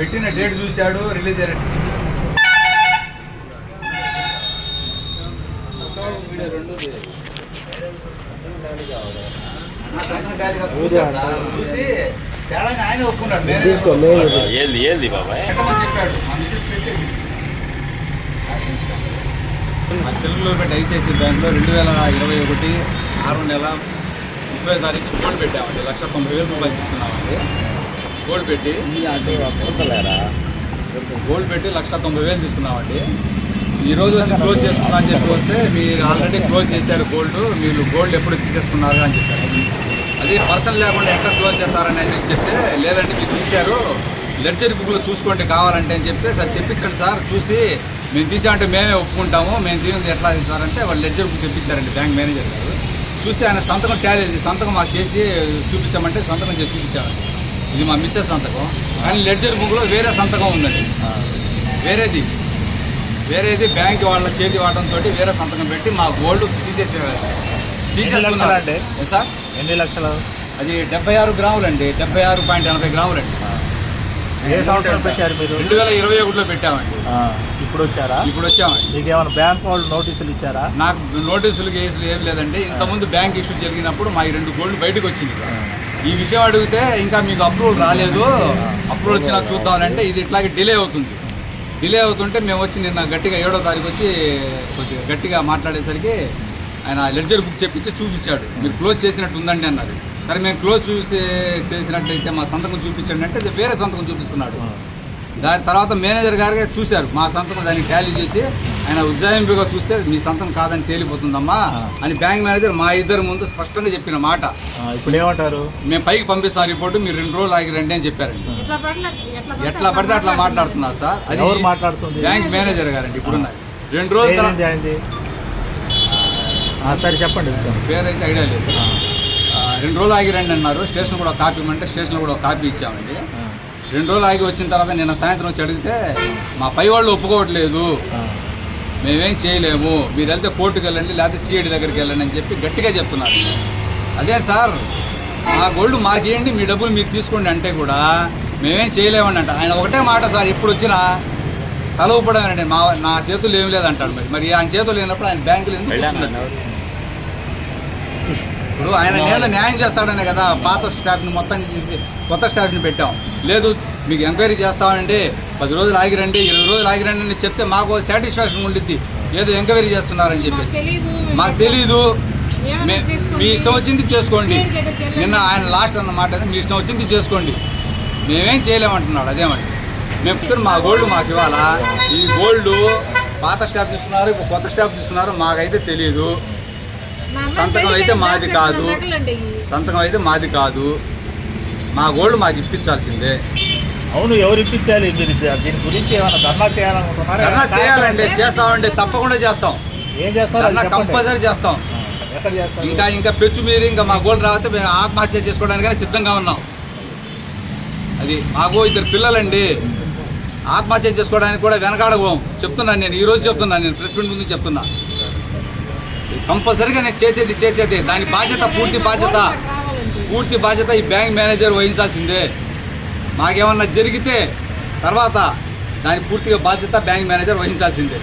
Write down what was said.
పెట్టిన డేట్ చూశాడు రిలీజ్ అయిన. చూసి తేడాగా ఆయన ఒప్పుకున్నాడు ఏంది ఏంది బాబాయ్? చెప్పాడు? మా మిసెస్ పెట్టేసి మా చెల్లెలు పెట్టి ఐసిఐసి బ్యాంక్లో రెండు వేల ఇరవై ఒకటి ఆరు నెల ముప్పై తారీఖు గోల్డ్ పెట్టామండి. లక్ష తొంభై వేలు రూపాయలు తీసుకున్నామండి. గోల్డ్ పెట్టి. గోల్డ్ పెట్టి లక్ష తొంభై వేలు తీసుకున్నామండి. ఈ రోజు వచ్చి క్లోజ్ చేసుకున్నా అని చెప్పి వస్తే మీరు ఆల్రెడీ క్లోజ్ చేశారు గోల్డ్. మీరు గోల్డ్ ఎప్పుడు తీసేసుకున్నారు అని చెప్పారు. అది పర్సన్ లేకుండా ఎట్లా క్లోజ్ చేస్తారని అని చెప్తే లేదంటే మీరు తీశారు. లెడ్జర్ బుక్లో చూసుకోండి కావాలంటే అని చెప్తే సార్ తెప్పించండి సార్ చూసి మేము తీసామంటే మేమే ఒప్పుకుంటాము. మేము తీయండి ఎట్లా తీసారంటే వాళ్ళు లెడ్జర్ బుక్ తెప్పించారండి బ్యాంక్ మేనేజర్ గారు. చూసి ఆయన సంతకం ట్యాలీ సంతకం మాకు చేసి చూపించామంటే సంతకం చేసి చూపించారండి ఇది మా మిస్సెస్ సంతకం. కానీ లెడ్జర్ బుక్లో వేరే సంతకం ఉందండి. వేరేది. వేరేది బ్యాంక్ వాళ్ళ చేతి వాడడంతో వేరే సంతకం పెట్టి మా గోల్డ్ తీసేసేవారు? ఏ సార్? ఎన్ని లక్షలు? అది డెబ్బై ఆరు గ్రాములు అండి. డెబ్బై ఆరు పాయింట్ ఎనభై గ్రాములు అండి. ఏ సంవత్సరం పెట్టారు మీరు? రెండు వేల ఇరవై ఒకటిలో పెట్టామండి. ఇప్పుడు వచ్చారా? ఇప్పుడు వచ్చామండి. మీకు ఏమైనా బ్యాంక్ వాళ్ళు నోటీసులు ఇచ్చారా? నాకు నోటీసులు కేసులు ఏం లేదండి. ఇంతకుముందు బ్యాంక్ ఇష్యూ జరిగినప్పుడు మా ఈ రెండు గోల్డ్ బయటకు వచ్చింది. ఈ విషయం అడిగితే ఇంకా మీకు అప్రూవల్ రాలేదు. అప్రూవల్ వచ్చినా చూద్దామంటే ఇది ఇట్లాగే డిలే అవుతుంది. డిలే అవుతుంటే మేము వచ్చి నిన్న గట్టిగా ఏడో తారీఖు వచ్చి కొద్దిగా గట్టిగా మాట్లాడేసరికి ఆయన లెడ్జర్ బుక్ చెప్పించి చూపించాడు. మీరు క్లోజ్ చేసినట్టు ఉందండి అన్నారు. సరే మేము క్లోజ్ చూసి చేసినట్టయితే మా సంతకం చూపించండి అంటే వేరే సంతకం చూపిస్తున్నాడు. దాని తర్వాత మేనేజర్ గారికి చూశారు. మా సంతకం దానికి టాలీ చేసి ఆయన ఉజ్జాయింపుగా చూస్తే మీ సంతకం కాదని తేలిపోతుందమ్మా అని బ్యాంక్ మేనేజర్ మా ఇద్దరు ముందు స్పష్టంగా చెప్పిన మాట. ఇప్పుడు ఏమంటారు? మేము పైకి పంపిస్తాం రిపోర్టు మీరు రెండు రోజులు ఆగి రండి అని చెప్పారండి. ఎట్లా పడితే అట్లా మాట్లాడుతున్నారు సార్? అది ఎవరు మాట్లాడుతుంది? బ్యాంక్ మేనేజర్ గారండి ఇప్పుడున్న రెండు రోజుల సరే చెప్పండి. పేరైతే ఐడియా లేదు. ఆ, రెండు రోజులు ఆగి రండి అన్నారు. స్టేషన్ కూడా ఒక కాపీ ఇవ్వమంటే స్టేషన్లో కూడా ఒక కాపీ ఇచ్చామండి. రెండు రోజులు ఆగి వచ్చిన తర్వాత నిన్న సాయంత్రం వచ్చి అడిగితే మా పై వాళ్ళు ఒప్పుకోవట్లేదు. మేమేం చేయలేము. మీరు వెళ్తే కోర్టుకు వెళ్ళండి లేకపోతే సిఐడి దగ్గరికి వెళ్ళండి అని చెప్పి గట్టిగా చెప్తున్నారు. అదే సార్ మా గోల్డ్ మాకేయండి మీ డబ్బులు మీరు తీసుకోండి అంటే కూడా మేమేం చేయలేమని అంట. ఆయన ఒకటే మాట సార్ ఎప్పుడు వచ్చినా తల ఊపడమేనండి మా నా చేతులు ఏం లేదంటాడు మరి. మరి ఆయన చేతులు లేనప్పుడు ఆయన బ్యాంకులు ఎందుకు ఇప్పుడు ఆయన నేను న్యాయం చేస్తాడనే కదా పాత స్టాఫ్ని మొత్తాన్ని తీసి కొత్త స్టాఫ్ని పెట్టాం. లేదు మీకు ఎంక్వైరీ చేస్తామండి పది రోజులు ఆగిరండి ఇరవై రోజులు ఆగిరండి అని చెప్తే మాకు సాటిస్ఫాక్షన్ ఉండిద్ది. ఏదో ఎంక్వైరీ చేస్తున్నారని చెప్పేసి. మాకు తెలీదు. మే- ఇష్టం వచ్చింది చేసుకోండి. నిన్న ఆయన లాస్ట్ అన్న మాట అదే, మీ ఇష్టం వచ్చింది చేసుకోండి. మేమేం చేయలేమంటున్నాడు అదేమండి మేము మా గోల్డ్ మాకు ఇవ్వాలా? ఈ గోల్డ్ పాత స్టాఫ్ ఇస్తున్నారు ఇప్పుడు కొత్త స్టాఫ్ ఇస్తున్నారు మాకైతే తెలియదు సంతకం అయితే మాది కాదు. సంతకం అయితే మాది కాదు. మా గోల్డ్ మాకు ఇప్పించాల్సిందే. అవును ఎవరు ఇప్పించాలి? మీరు దీని గురించి ఏమైనా ధర్నా చేయాలనుకుంటున్నారా ధర్నా ఏమైనా చేయాలండి చేస్తామండి తప్పకుండా చేస్తాం. ఏం చేస్తారు? చెప్పండి. కంపల్సరీ చేస్తాం. ఆ, ఎక్కడ చేస్తారు? ఇంకా ఇంకా పెచ్చు మీరు ఇంకా మా గోల్డ్ రాకపోతే మేము ఆత్మహత్య చేసుకోవడానికైనా సిద్ధంగా ఉన్నాం. అది మాకు ఇద్దరు పిల్లలండి. ఆత్మహత్య చేసుకోవడానికి కూడా వెనకాడబోం. చెప్తున్నాను నేను ఈరోజు చెప్తున్నాను నేను ప్రెస్ మీట్ ముందు చెప్తున్నా. కంపల్సరీగా నేను చేసేది చేసేది. దాని బాధ్యత పూర్తి బాధ్యత. పూర్తి బాధ్యత ఈ బ్యాంక్ మేనేజర్ వహించాల్సిందే. మాకేమన్నా జరిగితే తర్వాత దాని పూర్తిగా బాధ్యత బ్యాంక్ మేనేజర్ వహించాల్సిందే.